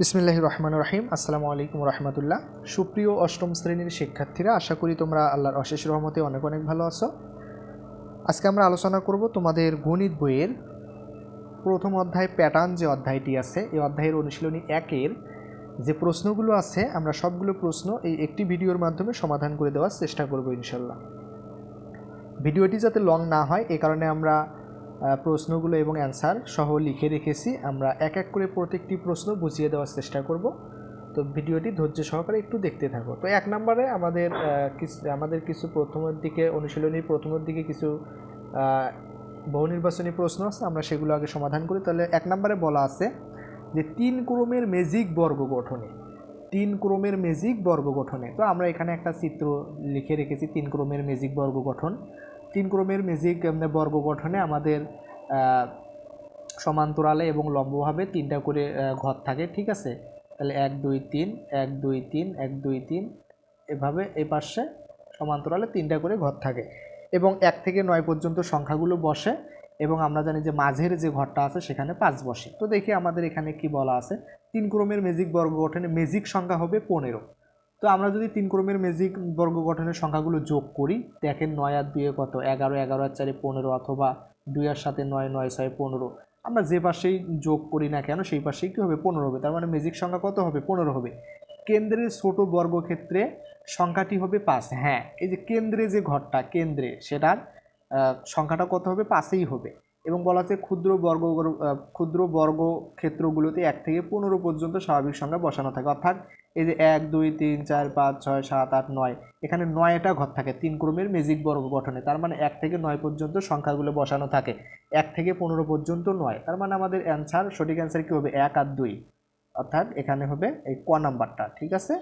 বিসমিল্লাহ রহমান রহিম। আসসালামু আলাইকুম রহমতুল্লাহ। সুপ্রিয় অষ্টম শ্রেণির শিক্ষার্থীরা, আশা করি তোমরা আল্লাহর অশেষ রহমতে অনেক অনেক ভালো আছো। আজকে আমরা আলোচনা করব তোমাদের গণিত বইয়ের প্রথম অধ্যায় প্যাটার্ন যে অধ্যায়টি আছে, এই অধ্যায়ের অনুশীলনী একের যে প্রশ্নগুলো আছে, আমরা সবগুলো প্রশ্ন এই একটি ভিডিওর মাধ্যমে সমাধান করে দেওয়ার চেষ্টা করব ইনশাল্লাহ ভিডিওটি যাতে লং না হয়, এ কারণে আমরা প্রশ্নগুলো এবং অ্যান্সার সহ লিখে রেখেছি। আমরা এক এক করে প্রত্যেকটি প্রশ্ন বুঝিয়ে দেওয়ার চেষ্টা করব। তো ভিডিওটি ধৈর্য সহকারে একটু দেখতে থাকো। তো এক নম্বরে আমাদের আমাদের কিছু প্রথমের দিকে অনুশীলনীর প্রথমের দিকে কিছু বহু নির্বাচনী প্রশ্ন আছে, আমরা সেগুলো আগে সমাধান করি। তাহলে এক নম্বরে বলা আছে যে তিন ক্রমের মেজিক বর্গ গঠনে, তিন ক্রমের মেজিক বর্গ গঠনে। তো আমরা এখানে একটা চিত্র লিখে রেখেছি, তিন ক্রমের মেজিক বর্গ গঠন। তিন ক্রমের মেজিক বর্গ গঠনে আমাদের সমান্তরালে এবং লম্বভাবে তিনটা করে ঘর থাকে, ঠিক আছে? তাহলে এক, দুই, তিন, এক, দুই, তিন, এক, দুই, তিন, এভাবে এই পাশে সমান্তরালে তিনটা করে ঘর থাকে। এবং এক থেকে নয় পর্যন্ত সংখ্যাগুলো বসে, এবং আমরা জানি যে মাঝের যে ঘরটা আছে সেখানে পাঁচ বসে। তো দেখি আমাদের এখানে কি বলা আছে? তিন ক্রমের মেজিক বর্গ গঠনে মেজিক সংখ্যা হবে পনেরো। তো আমরা যদি তিন ক্রমের মেজিক বর্গ গঠনের সংখ্যাগুলো যোগ করি, দেখেন নয় আর দুয়ে কত? এগারো এগারো আর চারে পনেরো অথবা দুই আর সাথে নয় নয় ছয় পনেরো। আমরা যে পাশেই যোগ করি না কেন, সেই পাশেই কী হবে? পনেরো হবে। তার মানে মেজিক সংখ্যা কত হবে? পনেরো হবে। কেন্দ্রের ছোট বর্গক্ষেত্রে সংখ্যাটি হবে পাঁচ। হ্যাঁ এই যে কেন্দ্রে যে ঘরটা, কেন্দ্রে, সেটার সংখ্যাটা কত হবে? পাঁচেই হবে। এবং বলা আছে ক্ষুদ্র বর্গ ক্ষুদ্র বর্গক্ষেত্রগুলোতে এক থেকে পনেরো পর্যন্ত স্বাভাবিক সংখ্যা বসানো থাকে। অর্থাৎ এই যে এক, দুই, তিন, চার, পাঁচ, ছয়, সাত, আট, নয়। এখানে নয়টা ঘর থাকে, তিন ক্রমের মেজিক বর্গ গঠনে। তার মানে এক থেকে নয় পর্যন্ত সংখ্যাগুলো বসানো থাকে। এক থেকে পনেরো পর্যন্ত নয়। তার মানে আমাদের অ্যান্সার সঠিক অ্যান্সার কী হবে? এক আর দুই। অর্থাৎ এখানে হবে এই ক নাম্বারটা, ঠিক আছে?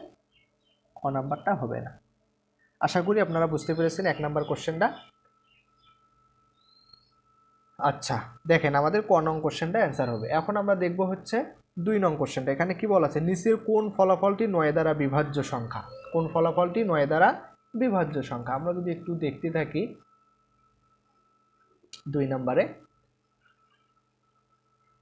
ক নাম্বারটা হবে না। আশা করি আপনারা বুঝতে পেরেছেন এক নাম্বার কোশ্চেনটা আচ্ছা দেখেন আমাদের ক নং কোশ্চেনটা অ্যান্সার হবে। এখন আমরা দেখব হচ্ছে দুই নং কোশ্চেনটা এখানে কি বলা আছে? নিচের কোন ফলাফলটি নয় দ্বারা বিভাজ্য সংখ্যা? কোন ফলাফলটি নয় দ্বারা বিভাজ্য সংখ্যা? আমরা যদি একটু দেখতে থাকি, দুই নম্বরে।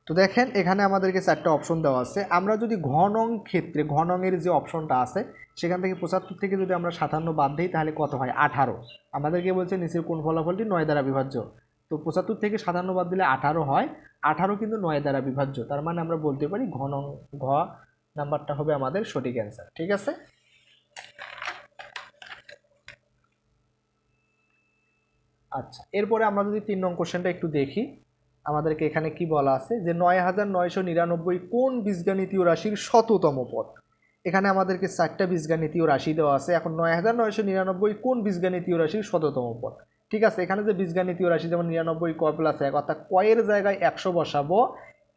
তো দেখেন, এখানে আমাদেরকে চারটা অপশন দেওয়া আছে। আমরা যদি ঘনং ক্ষেত্রে ঘনংয়ের যে অপশনটা আছে, সেখান থেকে পঁচাত্তর থেকে যদি আমরা সাতান্ন বাদ দিই, তাহলে কত হয়? আঠারো। আমাদেরকে বলছে নিচের কোন ফলাফলটি নয় দ্বারা বিভাজ্য। তো পঁচাত্তর থেকে সাতান্ন বাদ দিলে আঠারো হয়। আঠারো কিন্তু নয় দ্বারা বিভাজ্য, তার মানে আমরা বলতে পারি ঘন, ঘ নাম্বারটা হবে আমাদের সঠিক অ্যান্সার ঠিক আছে? আচ্ছা এরপরে আমরা যদি তিন নং কোশ্চেনটা একটু দেখি, আমাদেরকে এখানে কি বলা আছে? যে নয় হাজার নয়শো নিরানব্বই কোন বীজগাণিতীয় রাশির শততম পদ? এখানে আমাদেরকে চারটা বীজগাণিতীয় রাশি দেওয়া আছে। এখন নয় হাজার নয়শো নিরানব্বই কোন বীজগাণিতীয় রাশির শততম পদ? ঠিক আছে, এখানে যে বীজগাণিতীয় রাশি যেমন নিরানব্বই ক প্লাস এক, অর্থাৎ কয়ের জায়গায় একশো বসাবো,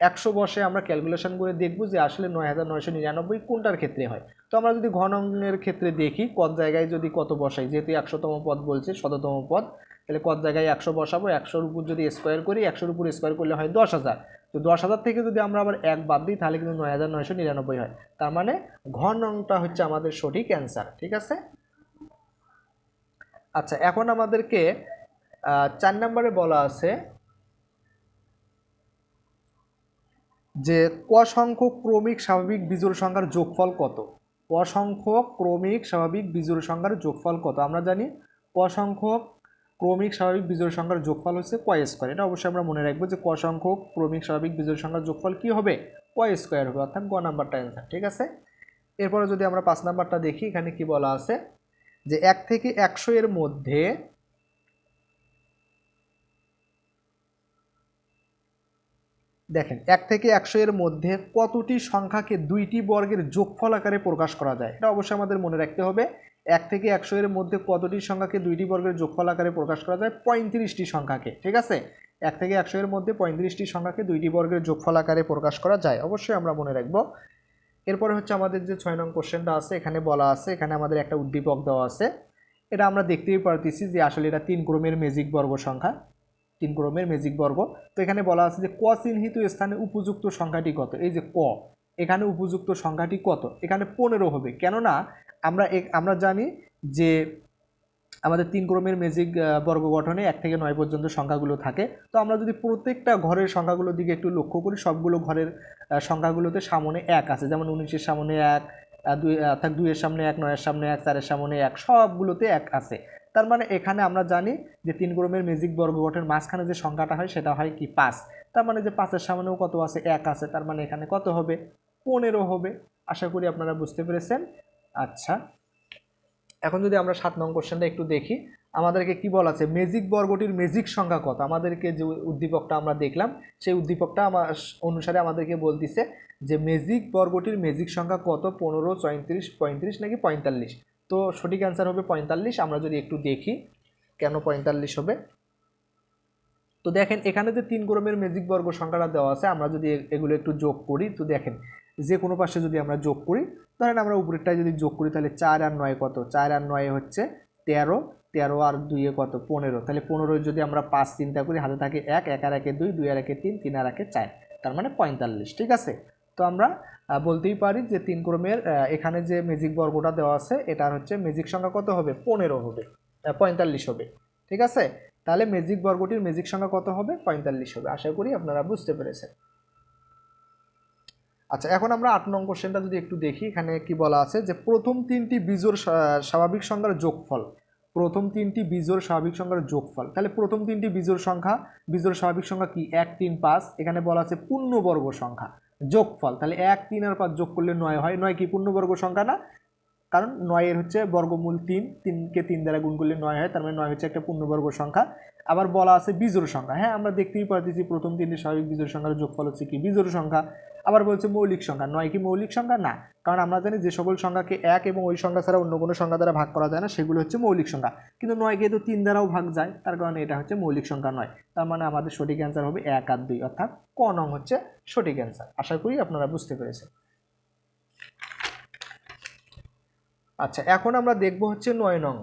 একশো বসে আমরা ক্যালকুলেশন করে দেখব যে আসলে নয় হাজার নয়শো নিরানব্বই কোনটার ক্ষেত্রে হয়। তো আমরা যদি ঘনঙ্গের ক্ষেত্রে দেখি কত জায়গায় যদি কত বসাই, যেহেতু একশোতম পদ বলছে, শততম পদ, তাহলে কত জায়গায় একশো বসাবো, একশোর উপর যদি স্কোয়ার করি, একশোর উপর স্কোয়ার করলে হয় দশ হাজার। তো দশ হাজার থেকে যদি আমরা আবার এক বাদ দিই, তাহলে কিন্তু নয় হাজার নয়শো নিরানব্বই হয়। তার মানে ঘন অঙ্কটা হচ্ছে আমাদের সঠিক অ্যান্সার ঠিক আছে? আচ্ছা এখন আমাদেরকে চার নম্বরে বলা আছে যে ক সংখ্যক ক্রমিক স্বাভাবিক বিজোড় সংখ্যার যোগফল কত? ক সংখ্যক ক্রমিক স্বাভাবিক বিজোড় সংখ্যার যোগফল কত? আমরা জানি ক সংখ্যক ক্রমিক স্বাভাবিক বিজোড় সংখ্যার যোগফল হচ্ছে ক স্কোয়ার এটা অবশ্যই আমরা মনে রাখব যে ক সংখ্যক ক্রমিক স্বাভাবিক বিজোড় সংখ্যার যোগফল কি হবে? ক স্কোয়ার হবে, অর্থাৎ গ নাম্বারটা অ্যান্সার ঠিক আছে? এরপরে যদি আমরা পাঁচ নাম্বারটা দেখি, এখানে কি বলা আছে? যে এক থেকে একশো এর মধ্যে দেখেন, এক থেকে একশো এর মধ্যে কতটি সংখ্যাকে দুইটি বর্গের যোগফল আকারে প্রকাশ করা যায়? এটা অবশ্যই আমাদের মনে রাখতে হবে। এক থেকে একশো এর মধ্যে কতটি সংখ্যাকে দুইটি বর্গের যোগফল আকারে প্রকাশ করা যায়? পঁয়ত্রিশটি সংখ্যাকে, ঠিক আছে? এক থেকে একশো এর মধ্যে পঁয়ত্রিশটি সংখ্যাকে দুইটি বর্গের যোগফল আকারে প্রকাশ করা যায়। অবশ্যই আমরা মনে রাখব এরপরে হচ্ছে আমাদের যে ছয় নং কোশ্চেনটা আছে, এখানে বলা আছে, এখানে আমাদের একটা উদ্দীপক দেওয়া আছে। এটা আমরা দেখতেই পারতেছি যে আসলে এটা তিন ক্রমের মেজিক বর্গ সংখ্যা, তিন ক্রমের মেজিক বর্গ। তো এখানে বলা আছে যে ক চিহ্নিত স্থানে উপযুক্ত সংখ্যাটি কত? এই যে ক, এখানে উপযুক্ত সংখ্যাটি কত? এখানে পনেরো হবে। কেননা আমরা আমরা জানি যে আমাদের তিন ক্রমের আহ, বর্গ গঠনে এক থেকে নয় পর্যন্ত সংখ্যাগুলো থাকে। তো আমরা যদি প্রত্যেকটা ঘরের সংখ্যাগুলোর দিকে একটু লক্ষ্য করি সবগুলো ঘরের সংখ্যাগুলোতে সামনে এক আছে। যেমন উনিশের সামনে এক দুই অর্থাৎ দুইয়ের সামনে এক নয়ের সামনে এক চারের সামনে এক সবগুলোতে এক আছে। তার মানে এখানে আমরা জানি যে তিন ক্রমের বর্গ গঠনের মাঝখানে যে সংখ্যাটা হয় সেটা হয় কি পাঁচ। তার মানে যে পাঁচের সামনেও কত আছে? এক আছে। তার মানে এখানে কত হবে? পনেরো হবে। আশা করি আপনারা বুঝতে পেরেছেন। আচ্ছা। এখন যদি আমরা সাত নং কোশ্চেনটা একটু দেখি, আমাদেরকে কি বলা আছে? মেজিক বর্গটির মেজিক সংখ্যা কত? আমাদেরকে যে উদ্দীপকটা আমরা দেখলাম, সেই উদ্দীপকটা আমার অনুসারে আমাদেরকে বলতিছে যে মেজিক বর্গটির মেজিক সংখ্যা কত? পনেরো, চৌত্রিশ, পঁয়ত্রিশ নাকি পঁয়তাল্লিশ? তো সঠিক অ্যান্সার হবে পঁয়তাল্লিশ। আমরা যদি একটু দেখি, কেন পঁয়তাল্লিশ হবে? তো দেখেন, এখানে যে তিন ক্রমের মেজিক বর্গ সংখ্যাটা দেওয়া আছে, আমরা যদি এগুলো একটু যোগ করি, তো দেখেন যে কোনো পাশে যদি আমরা যোগ করি, ধরেন আমরা উপরেরটায় যদি যোগ করি, তাহলে চার আর নয় কত? চার আর নয় হচ্ছে তেরো তেরো আর দুইয়ে কত? পনেরো। তাহলে পনেরোয় যদি আমরা পাঁচ চিন্তা করি, হাতে থাকে এক এক আর একে দুই দুই আর একে তিন তিন আর একে চার। তার মানে পঁয়তাল্লিশ, ঠিক আছে? তো আমরা বলতেই পারি যে তিন ক্রমের এখানে যে মেজিক বর্গটা দেওয়া আছে, এটার হচ্ছে মেজিক সংখ্যা কত হবে? পনেরো হবে পঁয়তাল্লিশ হবে, ঠিক আছে? তাহলে মেজিক বর্গটির মেজিক সংখ্যা কত হবে? পঁয়তাল্লিশ হবে। আশা করি আপনারা বুঝতে পেরেছেন। আচ্ছা এখন আমরা আট নং কোশ্চেনটা যদি একটু দেখি, এখানে কি বলা আছে যে প্রথম তিনটি স্বা- স্বাভাবিক সংখ্যার যোগফল। প্রথম তিনটি বিজোড় স্বাভাবিক সংখ্যার যোগফল। তাহলে প্রথম তিনটি বিজোড় সংখ্যা বিজোড় স্বাভাবিক সংখ্যা কি? এক, তিন, পাঁচ। এখানে বলা আছে পূর্ণবর্গ সংখ্যা, যোগফল। তাহলে এক, তিন আর পাঁচ যোগ করলে নয় হয়। নয় কি পূর্ণবর্গ সংখ্যা না? কারণ নয়ের হচ্ছে বর্গমূল তিন তিনকে তিন দ্বারা গুণ করলে নয় হয়, তার মানে নয় হচ্ছে একটা পূর্ণবর্গ সংখ্যা। আবার বলা আছে বিজোড় সংখ্যা। হ্যাঁ আমরা দেখতেই পারতেছি প্রথম তিনটি স্বাভাবিক বিজোড় সংখ্যার যোগফল হচ্ছে কি? বিজোড় সংখ্যা। আবার বলছে মৌলিক সংখ্যা। নয় কি মৌলিক সংখ্যা? না। কারণ আমরা জানি যে সকল সংখ্যাকে এক এবং ওই সংখ্যা ছাড়া অন্য কোনো সংখ্যা দ্বারা ভাগ করা যায় না, সেগুলো হচ্ছে মৌলিক সংখ্যা। কিন্তু নয়কে তো তিন দ্বারাও ভাগ যায়, তার কারণে এটা হচ্ছে মৌলিক সংখ্যা নয়। তার মানে আমাদের সঠিক অ্যান্সার হবে এক আর দুই, অর্থাৎ ক নং হচ্ছে সঠিক অ্যান্সার আশা করি আপনারা বুঝতে পেরেছেন। আচ্ছা এখন আমরা দেখব হচ্ছে নয় নং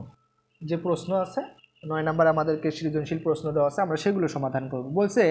যে প্রশ্ন আছে, নয় নাম্বার আমাদেরকে সৃজনশীল প্রশ্ন দেওয়া আছে, আমরা সেগুলো সমাধান করব। বলছে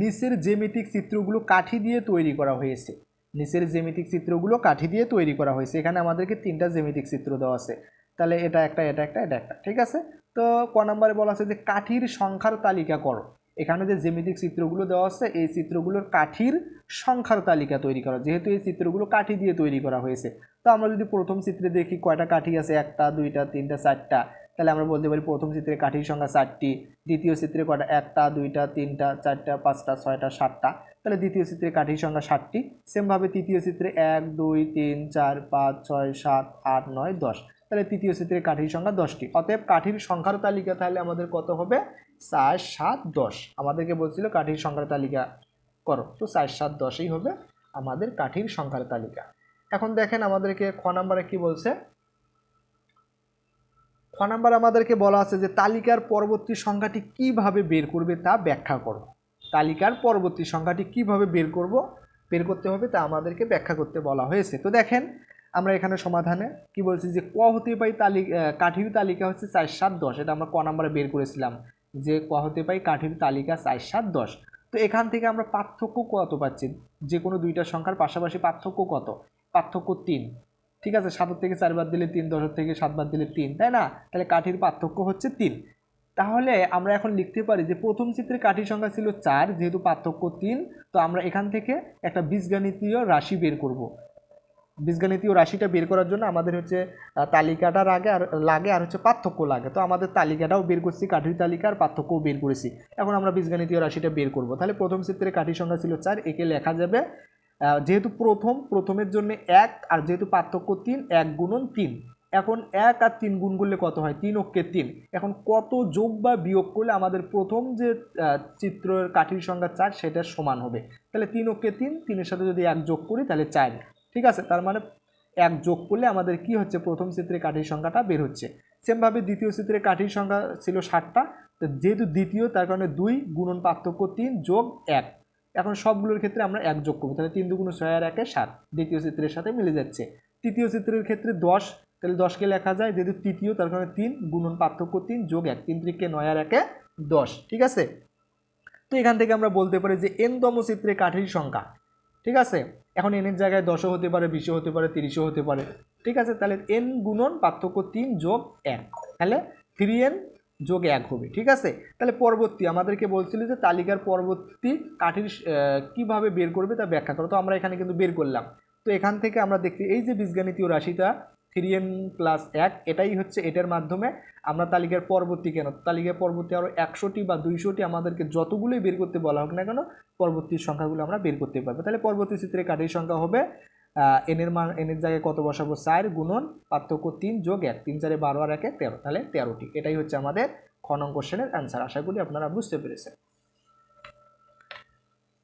নিচের জ্যামিতিক চিত্রগুলো কাঠি দিয়ে তৈরি করা হয়েছে। নিচের জ্যামিতিক চিত্রগুলো কাঠি দিয়ে তৈরি করা হয়েছে। এখানে আমাদেরকে তিনটা জ্যামিতিক চিত্র দেওয়া আছে। তাহলে এটা একটা এটা একটা এটা একটা, ঠিক আছে? তো ক নম্বরে বলা আছে যে কাঠির সংখ্যার তালিকা করো। এখানে যে জ্যামিতিক চিত্রগুলো দেওয়া আছে, এই চিত্রগুলোর কাঠির সংখ্যার তালিকা তৈরি করা। যেহেতু এই চিত্রগুলো কাঠি দিয়ে তৈরি করা হয়েছে। তো আমরা যদি প্রথম চিত্রে দেখি কয়টা কাঠি আছে, একটা, দুইটা, তিনটা, চারটা তাহলে আমরা বলতে পারি প্রথম চিত্রে কাঠির সংখ্যা চারটি, দ্বিতীয় চিত্রে কয়টা? একটা, দুইটা, তিনটা, চারটা, পাঁচটা, ছয়টা, সাতটা। তাহলে দ্বিতীয় চিত্রে কাঠির সংখ্যা ষাটটি। সেমভাবে তৃতীয় চিত্রে এক, দুই, তিন, চার, পাঁচ, ছয়, সাত, আট, নয়, দশ। তাহলে তৃতীয় চিত্রে কাঠির সংখ্যা দশটি। অতএব কাঠির সংখ্যার তালিকা তাহলে আমাদের কত হবে? চার, সাত, দশ। আমাদেরকে বলছিল কাঠির সংখ্যার তালিকা করো। তো চার, সাত, দশই হবে আমাদের কাঠির সংখ্যার তালিকা। এখন দেখেন আমাদেরকে খ নাম্বারে কি বলছে? খ নাম্বার আমাদেরকে বলা আছে যে তালিকার পরবর্তী সংখ্যাটি কীভাবে বের করবে তা ব্যাখ্যা করো। তালিকার পরবর্তী সংখ্যাটি কীভাবে বের করব, বের করতে হবে তা আমাদেরকে ব্যাখ্যা করতে বলা হয়েছে। তো দেখেন, আমরা এখানে সমাধানে কি বলছি যে ক হতে পাই তালিকা কাঠির তালিকা হচ্ছে চার সাত দশ। এটা আমরা ক নাম্বারে বের করেছিলাম যে ক হতে পাই কাঠির তালিকা চার সাত দশ। তো এখান থেকে আমরা পার্থক্য কত পাচ্ছি? যে কোনো দুইটা সংখ্যার পাশাপাশি পার্থক্য কত? পার্থক্য তিন। ঠিক আছে সাতের থেকে চার বাদ দিলে তিন দশের থেকে সাত বাদ দিলে তিন, তাই না? তাহলে কাঠির পার্থক্য হচ্ছে তিন। তাহলে আমরা এখন লিখতে পারি যে প্রথম চিত্রে কাঠির সংখ্যা ছিল চার, যেহেতু পার্থক্য তিন, তো আমরা এখান থেকে একটা বীজগণিতীয় রাশি বের করব। বীজগাণিতীয় রাশিটা বের করার জন্য আমাদের হচ্ছে তালিকাটার আগে আর, লাগে আর হচ্ছে পার্থক্য লাগে। তো আমাদের তালিকাটাও বের করছি, কাঠির তালিকা আর পার্থক্যও বের করেছি। এখন আমরা বীজগণিতীয় রাশিটা বের করব। তাহলে প্রথম চিত্রে কাঠির সংখ্যা ছিল চার, একে লেখা যাবে যেহেতু প্রথম, প্রথমের জন্য এক আর যেহেতু পার্থক্য তিন, এক গুণন তিন। এখন এক আর তিন গুণ করলে কত হয়? তিন অক্ষে তিন। এখন কত যোগ বা বিয়োগ করলে আমাদের প্রথম যে চিত্রের কাঠির সংখ্যা চার, সেটা সমান হবে। তাহলে তিন অক্ষে তিন, তিনের সাথে যদি এক যোগ করি, তাহলে চার। ঠিক আছে? তার মানে এক যোগ করলে আমাদের কি হচ্ছে? প্রথম চিত্রে কাঠির সংখ্যাটা বের হচ্ছে। সেমভাবে দ্বিতীয় চিত্রে কাঠির সংখ্যা ছিল ষাটটা। যেহেতু দ্বিতীয়, তার কারণে দুই গুণন পার্থক্য তিন যোগ এক। এখন সবগুলোর ক্ষেত্রে আমরা এক যোগ করব। তাহলে তিন দুগুণ ছয় আর একে সাত। দ্বিতীয় চিত্রের সাথে মিলে যাচ্ছে। তৃতীয় চিত্রের ক্ষেত্রে দশ। তাহলে দশকে লেখা যায়, যেহেতু তৃতীয়, তার কারণে তিন গুণন পার্থক্য তিন যোগ এক। তিন ত্রিকে নয় আর একে দশ। ঠিক আছে? তো এখান থেকে আমরা বলতে পারি যে এনতম চিত্রে কাঠির সংখ্যা। ঠিক আছে? এখন এনের জায়গায় দশও হতে পারে, বিশও হতে পারে, তিরিশও হতে পারে। ঠিক আছে? তাহলে এন গুণন পার্থক্য তিন যোগ এক। তাহলে থ্রি এন যোগ এক হবে, ঠিক আছে? তাহলে পরবর্তী আমাদেরকে বলছিল যে তালিকার পরবর্তী কাঠির কীভাবে বের করবে তা ব্যাখ্যা করো। তো আমরা এখানে কিন্তু বের করলাম। তো এখান থেকে আমরা দেখতে এই যে বীজগাণিতীয় রাশিটা থ্রি এন প্লাস এক, এটাই হচ্ছে এটার মাধ্যমে আমরা তালিকার পরবর্তী কেন? তালিকার পরবর্তী আরও একশোটি বা দুইশোটি আমাদেরকে যতগুলোই বের করতে বলা হোক না কেন, পরবর্তী সংখ্যাগুলো আমরা বের করতে পারব। তাহলে পরবর্তী চিত্রে কাঠির সংখ্যা হবে এনের মান এনের জায়গায় কত বসাবো? চার গুণন পার্থক্য তিন যোগ এক, তিন চারে বারো আর একে তেরো, তাহলে তেরোটি। এটাই হচ্ছে আমাদের খ নং কোশ্চেনের অ্যান্সার আশা করি আপনারা বুঝতে পেরেছেন।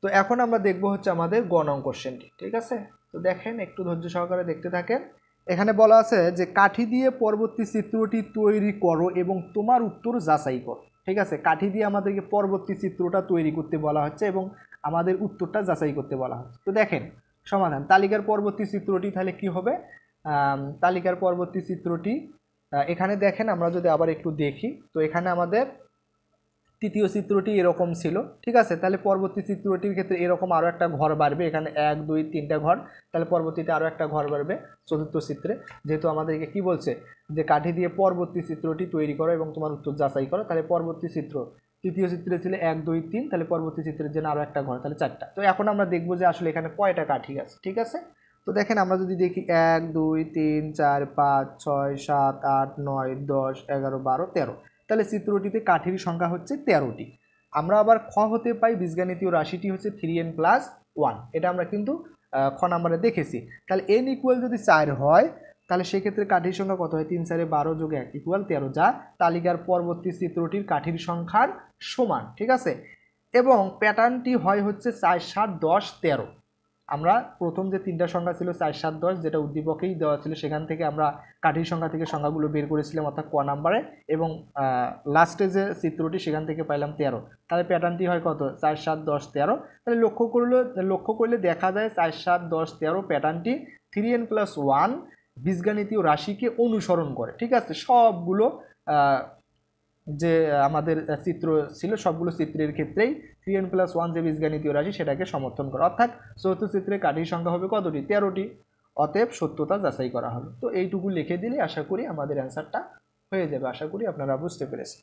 তো এখন আমরা দেখব হচ্ছে আমাদের গ নং কোশ্চেনটি, ঠিক আছে? তো দেখেন, একটু ধৈর্য সহকারে দেখতে থাকেন। এখানে বলা আছে যে, কাঠি দিয়ে পরবর্তী চিত্রটি তৈরি করো এবং তোমার উত্তর যাচাই করো, ঠিক আছে? কাঠি দিয়ে আমাদেরকে পরবর্তী চিত্রটা তৈরি করতে বলা হচ্ছে এবং আমাদের উত্তরটা যাচাই করতে বলা হচ্ছে। তো দেখেন সমাধান। তালিকার পরবর্তী চিত্রটি তাহলে কি হবে? তালিকার পরবর্তী চিত্রটি এখানে দেখেন আমরা যদি আবার একটু দেখি, তো এখানে আমাদের তৃতীয় চিত্রটি এরকম ছিল, ঠিক আছে? তাহলে পরবর্তী চিত্রটির ক্ষেত্রে এরকম আরও একটা ঘর বাড়বে, এখানে এক, দুই, তিনটা ঘর, তাহলে পরবর্তীতে আরও একটা ঘর বাড়বে চতুর্থ চিত্রে। যেহেতু আমাদেরকে কি বলছে? যে কাঠি দিয়ে পরবর্তী চিত্রটি তৈরি করো এবং তোমার উত্তর যাচাই করো, তাহলে পরবর্তী চিত্র তৃতীয় চিত্রে ছিল এক, দুই, তিন, তাহলে পরবর্তী চিত্রের জন্য আরও একটা ঘর, তাহলে চারটা। তো এখন আমরা দেখব যে আসলে এখানে কয়টা কাঠি আছে, ঠিক আছে? তো দেখেন আমরা যদি দেখি এক, দুই, তিন, চার, পাঁচ, ছয়, সাত, আট, নয়, দশ, এগারো, বারো, তেরো। তাহলে চিত্রটিতে কাঠির সংখ্যা হচ্ছে তেরোটি। আমরা আবার খ হতে পাই, বীজগাণিতীয় রাশিটি হচ্ছে থ্রি এন প্লাস ওয়ান এটা আমরা কিন্তু খ নাম্বারে দেখেছি। তাহলে এন ইকুয়াল যদি চার হয় তাহলে সেক্ষেত্রে কাঠির সংখ্যা কত হয়? তিন চারে বারো যোগ এক ইকুয়াল তেরো, যা তালিকার পরবর্তী চিত্রটির কাঠির সংখ্যার সমান, ঠিক আছে? এবং প্যাটার্নটি হয় হচ্ছে চার, সাত, দশ, তেরো। আমরা প্রথম যে তিনটা সংখ্যা ছিল, চার, সাত, দশ, যেটা উদ্দীপকেই দেওয়া ছিল, সেখান থেকে আমরা কাঠির সংখ্যা থেকে সংখ্যাগুলো বের করেছিলাম, অর্থাৎ ক নাম্বারে, এবং লাস্টে যে চিত্রটি, সেখান থেকে পাইলাম তেরো। তাহলে প্যাটার্নটি হয় কত? চার, সাত, দশ, তেরো। তাহলে লক্ষ্য করলে লক্ষ্য করলে দেখা যায়, চার, সাত, দশ, তেরো প্যাটার্নটি থ্রি এন প্লাস ওয়ান বীজগাণিতীয় রাশিকে অনুসরণ করে। ঠিক আছে? সবগুলো যে আমাদের চিত্র ছিল, সবগুলো চিত্রের ক্ষেত্রেই থ্রি এন প্লাস ওয়ান যে বীজগাণিতীয় রাশি সেটাকে সমর্থন করে। অর্থাৎ চতুর্থ চিত্রে কাঠির সংখ্যা হবে কতটি? তেরোটি। অতএব সত্যতা যাচাই করা হবে। তো এইটুকু লিখে দিলে আশা করি আমাদের অ্যান্সারটা হয়ে যাবে। আশা করি আপনারা বুঝতে পেরেছেন।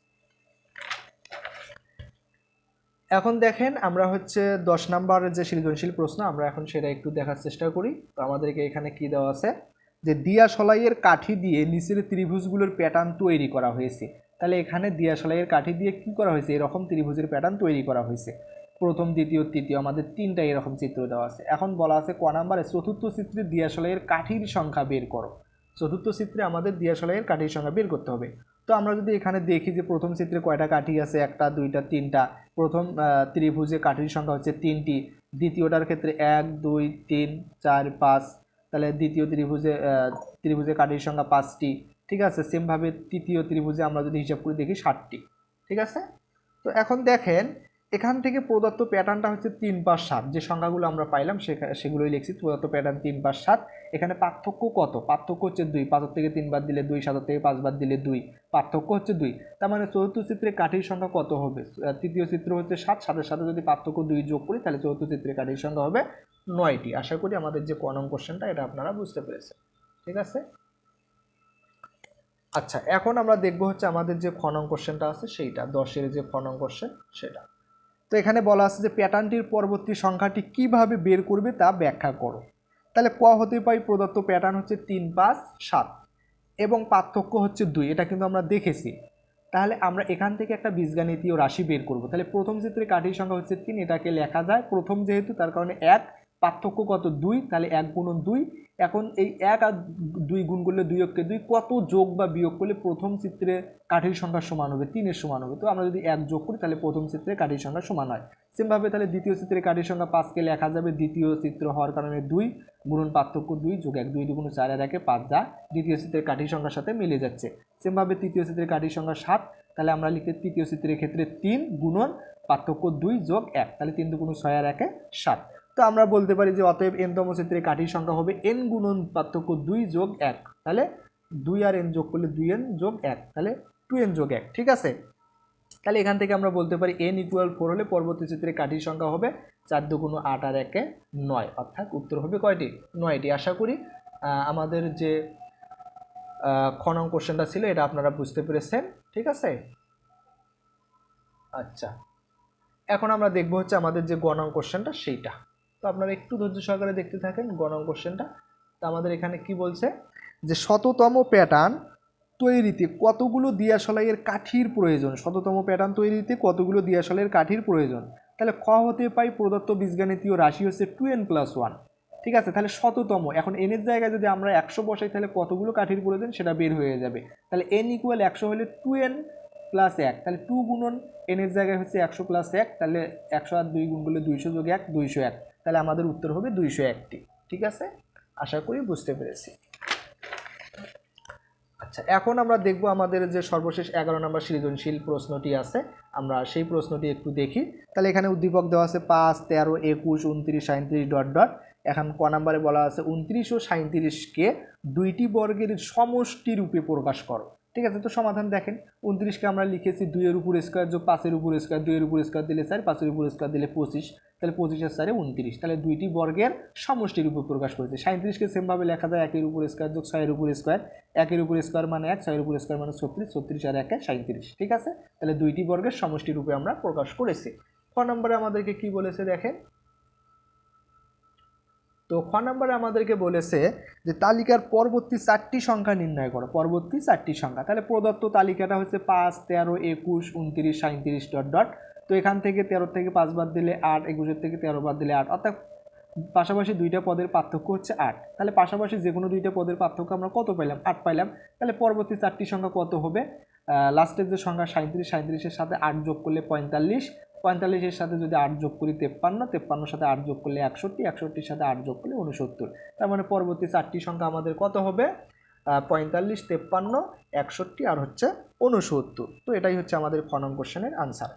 এখন দেখেন, আমরা হচ্ছে দশ নাম্বার যে সৃজনশীল প্রশ্ন, আমরা এখন সেটা একটু দেখার চেষ্টা করি। তো আমাদেরকে এখানে কি দেওয়া আছে? যে দিয়া দিয়াশলাইয়ের কাঠি দিয়ে নিচের ত্রিভুজগুলোর প্যাটার্ন তৈরি করা হয়েছে। তাহলে এখানে দিয়া দিয়াশলাইয়ের কাঠি দিয়ে কি করা হয়েছে? এরকম ত্রিভুজের প্যাটার্ন তৈরি করা হয়েছে। প্রথম, দ্বিতীয়, তৃতীয়, আমাদের তিনটা এরকম চিত্র দেওয়া আছে। এখন বলা আছে ক নাম্বারে চতুর্থ চিত্রে দিয়া দিয়াশলাইয়ের কাঠির সংখ্যা বের করো। চতুর্থ চিত্রে আমাদের দিয়া দিয়াশলাইয়ের কাঠির সংখ্যা বের করতে হবে। তো আমরা যদি এখানে দেখি যে প্রথম চিত্রে কয়টা কাঠি আছে? একটা, দুইটা, তিনটা। প্রথম ত্রিভুজে কাঠির সংখ্যা হচ্ছে তিনটি। দ্বিতীয়টার ক্ষেত্রে এক, দুই, তিন, চার, পাঁচ তাহলে দ্বিতীয় ত্রিভুজে ত্রিভুজে কাঠির সংখ্যা পাঁচটি, ঠিক আছে? সেমভাবে তৃতীয় ত্রিভুজে আমরা যদি হিসাব করে দেখি ষাটটি, ঠিক আছে? তো এখন দেখেন এখান থেকে প্রদত্ত প্যাটার্নটা হচ্ছে তিন পাঁচ সাত। যে সংখ্যাগুলো আমরা পাইলাম সেগুলোই লিখছি। প্রদত্ত প্যাটার্ন তিন পাঁচ সাত। এখানে পার্থক্য কত? পার্থক্য হচ্ছে দুই। পাঁচের থেকে তিন বাদ দিলে দুই, সাতের থেকে পাঁচ বাদ দিলে দুই। পার্থক্য হচ্ছে দুই। তার মানে চতুর্থ চিত্রে কাঠির সংখ্যা কত হবে? তৃতীয় চিত্র হচ্ছে সাত। সাতের সাথে যদি পার্থক্য দুই যোগ করি, তাহলে চতুর্থ চিত্রে কাঠির সংখ্যা হবে নয়টি। আশা করি আমাদের যে ক নং কোশ্চেনটা, এটা আপনারা বুঝতে পেরেছেন। ঠিক আছে? আচ্ছা এখন আমরা দেখব হচ্ছে আমাদের যে খ নং কোশ্চেনটা আছে, সেইটা, দশের যে খ নং কোশ্চেন, সেটা। তো এখানে বলা আছে যে প্যাটার্নটির পরবর্তী সংখ্যাটি কীভাবে বের করবে তা ব্যাখ্যা করো। তাহলে ক হতে পাই প্রদত্ত প্যাটার্ন হচ্ছে তিন পাঁচ সাত এবং পার্থক্য হচ্ছে দুই, এটা কিন্তু আমরা দেখেছি। তাহলে আমরা এখান থেকে একটা বীজগাণিতীয় রাশি বের করব। তাহলে প্রথম চিত্রে কাঠির সংখ্যা হচ্ছে তিন, এটাকে লেখা যায়। প্রথম যেহেতু, তার কারণে এক। পার্থক্য কত? দুই, তাহলে এক গুণন দুই। এখন এই এক আর দুই গুণ করলে দুই অক্ষে দুই, কত যোগ বা বিয়োগ করলে প্রথম চিত্রে কাঠির সংখ্যা সমান হবে? তিনের সমান হবে। তো আমরা যদি এক যোগ করি, তাহলে প্রথম চিত্রে কাঠির সংখ্যা সমান হয়। সেমভাবে তাহলে দ্বিতীয় চিত্রে কাঠির সংখ্যা পাঁচকে লেখা যাবে দ্বিতীয় চিত্র হওয়ার কারণে দুই, গুণন পার্থক্য দুই যোগ এক, দুই দুগুণ চার আর একে পাঁচ যা দ্বিতীয় চিত্রের কাঠির সংখ্যার সাথে মিলে যাচ্ছে। সেমভাবে তৃতীয় চিত্রের কাঠির সংখ্যা সাত, তাহলে আমরা লিখতে তৃতীয় চিত্রের ক্ষেত্রে তিন গুণন পার্থক্য দুই যোগ এক, তাহলে তিন দুগুণ ছয় আর একে সাত। তো আমরা বলতে পারি যে অতএব এনতম চিত্রে কাঠির সংখ্যা হবে এন গুণন পার্থক্য দুই যোগ এক। তাহলে দুই আর এন যোগ করলে দুই এন যোগ এক, তাহলে টু এন যোগ এক, ঠিক আছে? তাহলে এখান থেকে আমরা বলতে পারি এন ইকুয়াল ফোর হলে পরবর্তী চিত্রে কাঠির সংখ্যা হবে চার দুগুণ আট আর একে নয়, অর্থাৎ উত্তর হবে কয়টি? নয়টি। আশা করি আমাদের যে খ নং কোশ্চেনটা ছিল, এটা আপনারা বুঝতে পেরেছেন, ঠিক আছে? আচ্ছা। এখন আমরা দেখব হচ্ছে আমাদের যে গণং কোশ্চেনটা সেইটা। আপনারা একটু ধৈর্য সহকারে দেখতে থাকেন গণং কোশ্চেনটা। তো আমাদের এখানে কি বলছে? যে শততম প্যাটার্ন তৈরিতে কতগুলো দিয়াশলাইয়ের কাঠির প্রয়োজন? শততম প্যাটার্ন তৈরিতে কতগুলো দিয়াশলাইয়ের কাঠির প্রয়োজন? তাহলে খ হতে পাই প্রদত্ত বীজগণিতীয় রাশি হচ্ছে টু এন প্লাস ওয়ান। ঠিক আছে, তাহলে শততম, এখন এনের জায়গায় যদি আমরা একশো বসাই, তাহলে কতগুলো কাঠির প্রয়োজন? সেটা বের হয়ে যাবে। তাহলে এন ইকুয়াল একশো হলে টু এন প্লাস এক, তাহলে টু গুণন এনের জায়গায় হচ্ছে একশো প্লাস এক, তাহলে একশো আর দুই গুণ করলে দুইশো যোগ এক, দুইশো এক। তাহলে আমাদের উত্তর হবে দুইশো একটি। ঠিক আছে? আশা করি বুঝতে পেরেছি। আচ্ছা এখন আমরা দেখব আমাদের যে সর্বশেষ এগারো নম্বর সৃজনশীল প্রশ্নটি আছে। আমরা সেই প্রশ্নটি একটু দেখি। তাহলে এখানে উদ্দীপক দেওয়া আছে পাঁচ, তেরো, একুশ, উনত্রিশ সাঁত্রিশ ডট ডট। এখন ক নাম্বারে বলা আছে উনত্রিশ ও সাঁত্রিশকে দুইটি বর্গের সমষ্টি রূপে প্রকাশ করো। ঠিক আছে, তো সমাধান দেখেন। উনত্রিশকে আমরা লিখেছি দুইয়ের উপর স্কোয়ার যোগ পাঁচের উপর স্কোয়ার দুইয়ের উপর স্কোয়ার দিলে চার, পাঁচের উপর স্কোয়ার দিলে পঁচিশ। তাহলে পঁচিশের চারে উনত্রিশ। তাহলে দুইটি বর্গের সমষ্টির রূপে প্রকাশ করেছে। সাঁত্রিশকে সেমভাবে লেখা যায়, একের উপর স্কোয়ার যোগ ছয়ের উপর স্কোয়ার একের উপর স্কোয়ার মানে এক, ছয়ের উপর স্কোয়ার মানে ছত্রিশ ছত্রিশ আর একে সাঁত্রিশ ঠিক আছে? তাহলে দুইটি বর্গের সমষ্টি রূপে আমরা প্রকাশ করেছি। ক নম্বরে আমাদেরকে কি বলেছে দেখেন? তো খ নম্বরে আমাদেরকে বলেছে যে তালিকার পরবর্তী চারটি সংখ্যা নির্ণয় করো, পরবর্তী চারটি সংখ্যা। তাহলে প্রদত্ত তালিকাটা হচ্ছে পাঁচ, তেরো, একুশ, উনত্রিশ সাঁত্রিশ ডট ডট। তো এখান থেকে তেরো থেকে পাঁচ বাদ দিলে আট, একুশের থেকে তেরো বাদ দিলে আট। অর্থাৎ পাশাপাশি দুইটা পদের পার্থক্য হচ্ছে আট। তাহলে পাশাপাশি যে কোনো দুইটা পদের পার্থক্য আমরা কত পাইলাম? আট পাইলাম। তাহলে পরবর্তী চারটি সংখ্যা কত হবে? লাস্টের যে সংখ্যা সাঁত্রিশ সাঁত্রিশের সাথে আট যোগ করলে পঁয়তাল্লিশ। পঁয়তাল্লিশের সাথে যদি আট যোগ করি তেপ্পান্ন, তেপ্পান্নর সাথে আট যোগ করলে একষট্টি, একষট্টির সাথে আট যোগ করলে উনসত্তর তার মানে পরবর্তী চারটি সংখ্যা আমাদের কত হবে? পঁয়তাল্লিশ, তেপ্পান্ন, একষট্টি আর হচ্ছে উনসত্তর তো এটাই হচ্ছে আমাদের ফনম কোশ্চেনের আনসার।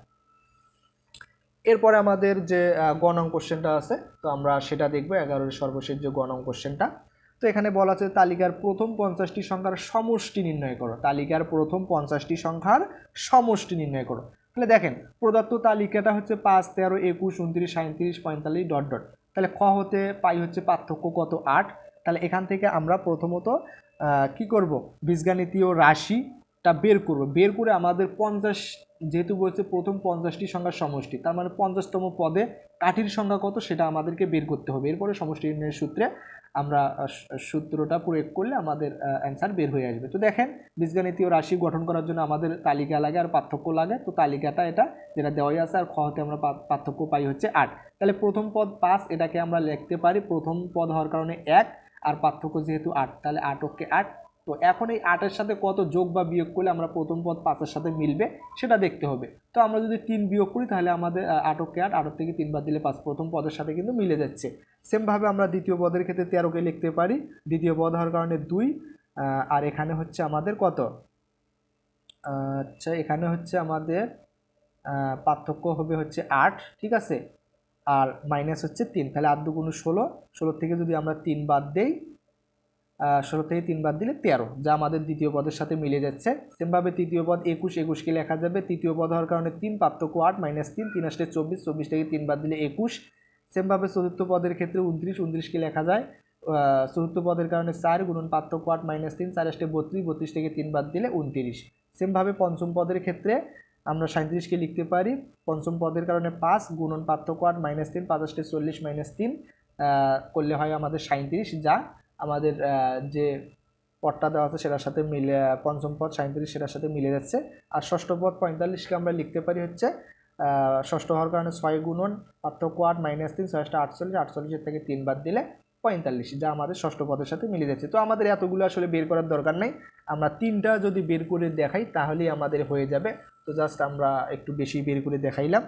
এরপরে আমাদের যে গণং কোশ্চেনটা আছে, তো আমরা সেটা দেখব, এগারোর সর্বশেষ যে গণং কোশ্চেনটা। তো এখানে বলা আছে তালিকার প্রথম পঞ্চাশটি সংখ্যার সমষ্টি নির্ণয় করো। তালিকার প্রথম পঞ্চাশটি সংখ্যার সমষ্টি নির্ণয় করো। তাহলে দেখেন, প্রদত্ত তালিকাটা হচ্ছে পাঁচ, তেরো, একুশ, উনত্রিশ সাঁত্রিশ পঁয়তাল্লিশ, ডট ডট। তাহলে খ হতে পাই হচ্ছে পার্থক্য কত? আট। তাহলে এখান থেকে আমরা প্রথমত কি করব? বীজগাণিতীয় রাশিটা বের করব। বের করে আমাদের পঞ্চাশ, যেহেতু বলছে প্রথম পঞ্চাশটি সংখ্যার সমষ্টি, তার মানে পঞ্চাশতম পদে কাঠির সংখ্যা কত? সেটা আমাদেরকে বের করতে হবে। এরপরে সমষ্টি সূত্রে আমরা সূত্রটা প্রয়োগ করলে আমাদের অ্যান্সার বের হয়ে আসবে। তো দেখেন বীজগণিতীয় রাশি গঠন করার জন্য আমাদের তালিকা লাগে আর পার্থক্য লাগে। তো তালিকাটা এটা, যেটা দেওয়াই আছে আর খতে আমরা পার্থক্য পাই হচ্ছে আট। তাহলে প্রথম পদ পাঁচ, এটাকে আমরা লিখতে পারি। প্রথম পদ হওয়ার কারণে এক আর পার্থক্য যেহেতু আট, তাহলে আটককে আট। তো এখন এই আটের সাথে কত যোগ বা বিয়োগ করলে আমরা প্রথম পদ পাঁচের সাথে মিলবে, সেটা দেখতে হবে। তো আমরা যদি তিন বিয়োগ করি, তাহলে আমাদের আটককে আট আটক থেকে তিনবার দিলে পাঁচ, প্রথম পদের সাথে কিন্তু মিলে যাচ্ছে। সেমভাবে আমরা দ্বিতীয় পদের ক্ষেত্রে তেরোকে লিখতে পারি। দ্বিতীয় পদ হওয়ার কারণে দুই আর এখানে হচ্ছে আমাদের কত? আচ্ছা এখানে হচ্ছে আমাদের পার্থক্য হবে হচ্ছে আট, ঠিক আছে? আর মাইনাস হচ্ছে তিন, তাহলে আট দুগুণ ষোলো ষোলো থেকে যদি আমরা তিন বাদ দেই ষোলো থেকে তিন বাদ দিলে তেরো, যা আমাদের দ্বিতীয় পদের সাথে মিলে যাচ্ছে। সেমভাবে তৃতীয় পদ একুশ, একুশকে লেখা যাবে। তৃতীয় পদ হওয়ার কারণে তিন, পার্থক্য আট মাইনাস তিন তিন আসলে চব্বিশ চব্বিশ থেকে তিন বাদ দিলে একুশ। সেমভাবে চতুর্থ পদের ক্ষেত্রে উনত্রিশ, উনত্রিশকে লেখা যায়। চতুর্থ পদের কারণে চার গুণন পার্থক্য আট মাইনাস তিন, চার আসলে বত্রিশ বত্রিশ থেকে তিন বাদ দিলে উনত্রিশ। সেমভাবে পঞ্চম পদের ক্ষেত্রে আমরা সাঁত্রিশকে লিখতে পারি। পঞ্চম পদের কারণে পাঁচ গুণন পার্থক্য আট মাইনাস তিন, পাঁচ আসলে চল্লিশ মাইনাস তিন করলে হয় আমাদের সাঁত্রিশ যা আমাদের যে পদটা দেওয়া আছে সেটার সাথে মিলে পঞ্চম পদ সাঁত্রিশ সেটার সাথে মিলে যাচ্ছে। আর ষষ্ঠ পদ পঁয়তাল্লিশকে আমরা লিখতে পারি হচ্ছে ষষ্ঠ হওয়ার কারণে ছয় গুণন পার্থক্য আট মাইনাস তিন ছয়টা আটচল্লিশ আটচল্লিশের থেকে তিন বাদ দিলে পঁয়তাল্লিশ, যা আমাদের ষষ্ঠ পদের সাথে মিলে যাচ্ছে। তো আমাদের এতগুলো আসলে বের করার দরকার নেই। আমরা তিনটা যদি বের করে দেখাই তাহলেই আমাদের হয়ে যাবে। তো জাস্ট আমরা একটু বেশি বের করে দেখাইলাম।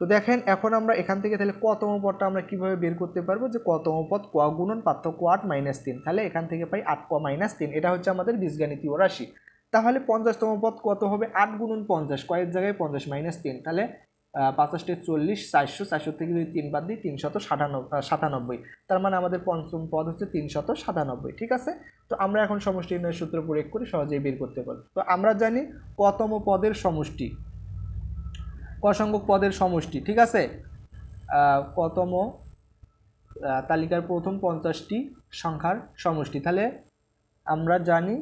তো দেখেন, এখন আমরা এখান থেকে তাহলে কতম পদটা আমরা কীভাবে বের করতে পারব? যে কতম পদ ক গুণন পার্থক্য আট মাইনাস তিন। তাহলে এখান থেকে পাই আট ক মাইনাস তিন। এটা হচ্ছে আমাদের বীজগাণিতীয় রাশি। তাহলে পঞ্চাশতম পদ কত হবে? আট গুণন পঞ্চাশ। কয়েক জায়গায় পঞ্চাশ মাইনাস তিন। তাহলে পাঁচাশটি চল্লিশ, চারশো চারশো থেকে যদি তিন বাদ দিই, তিনশত সাতানব্বই সাতানব্বই। তার মানে আমাদের পঞ্চম পদ হচ্ছে তিনশত সাতানব্বই। ঠিক আছে? তো আমরা এখন সমষ্টি নির্ণয় সূত্র প্রয়োগ করে সহজেই বের করতে পারি তো আমরা জানি কতম পদের সমষ্টি। কসংখ্যক পদের সমষ্টি, ঠিক আছে? কতম তালিকার প্রথম পঞ্চাশটি সংখ্যার সমষ্টি। তাহলে আমরা জানি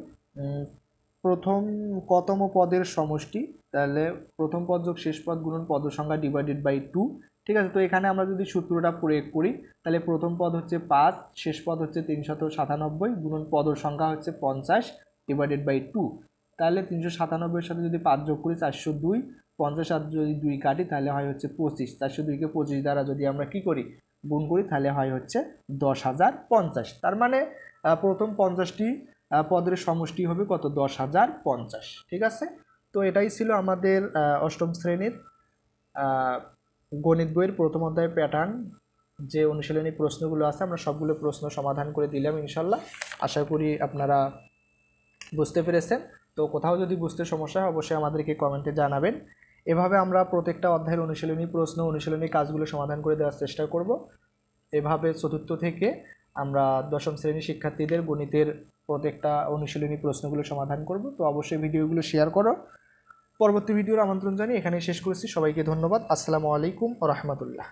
প্রথম কতম পদের সমষ্টি? তাহলে প্রথম পদ যোগ শেষ পদ গুণন পদ সংখ্যা ডিভাইডেড বাই টু ঠিক আছে? তো এখানে আমরা যদি সূত্রটা প্রয়োগ করি, তাহলে প্রথম পদ হচ্ছে পাঁচ, শেষ পদ হচ্ছে তিনশত সাতানব্বই, গুণন পদ সংখ্যা হচ্ছে পঞ্চাশ ডিভাইডেড বাই টু তাহলে তিনশো সাতানব্বইয়ের সাথে যদি পাঁচ যোগ করি, চারশো দুই পঞ্চাশ আর যদি দুই কাটি, তাহলে হয় হচ্ছে পঁচিশ। চারশো দুইকে পঁচিশ দ্বারা যদি আমরা কি করি, গুণ করি, তাহলে হয় হচ্ছে দশ হাজার পঞ্চাশ। তার মানে প্রথম পঞ্চাশটি পদের সমষ্টি হবে কত? দশ হাজার পঞ্চাশ। ঠিক আছে? তো এটাই ছিল আমাদের অষ্টম শ্রেণির গণিত বইয়ের প্রথম অধ্যায়ের প্যাটার্ন যে অনুশীলনী প্রশ্নগুলো আছে, আমরা সবগুলো প্রশ্ন সমাধান করে দিলাম ইনশাল্লাহ। আশা করি আপনারা বুঝতে পেরেছেন। তো কোথাও যদি বুঝতে সমস্যা হয়, অবশ্যই আমাদেরকে কমেন্টে জানাবেন। এভাবে আমরা প্রত্যেকটা অধ্যায়ের অনুশীলনী, প্রশ্ন অনুশীলনী কাজগুলো সমাধান করে দেওয়ার চেষ্টা করব। এভাবে চতুর্থ থেকে আমরা দশম শ্রেণির শিক্ষার্থীদের গণিতের প্রত্যেকটা অনুশীলনী প্রশ্নগুলো সমাধান করব। তো অবশ্যই ভিডিওগুলো শেয়ার করো। পরবর্তী ভিডিওর আমন্ত্রণ জানিয়ে এখানে শেষ করেছি। সবাইকে ধন্যবাদ। আসসালামু আলাইকুম রহমতুল্লাহ।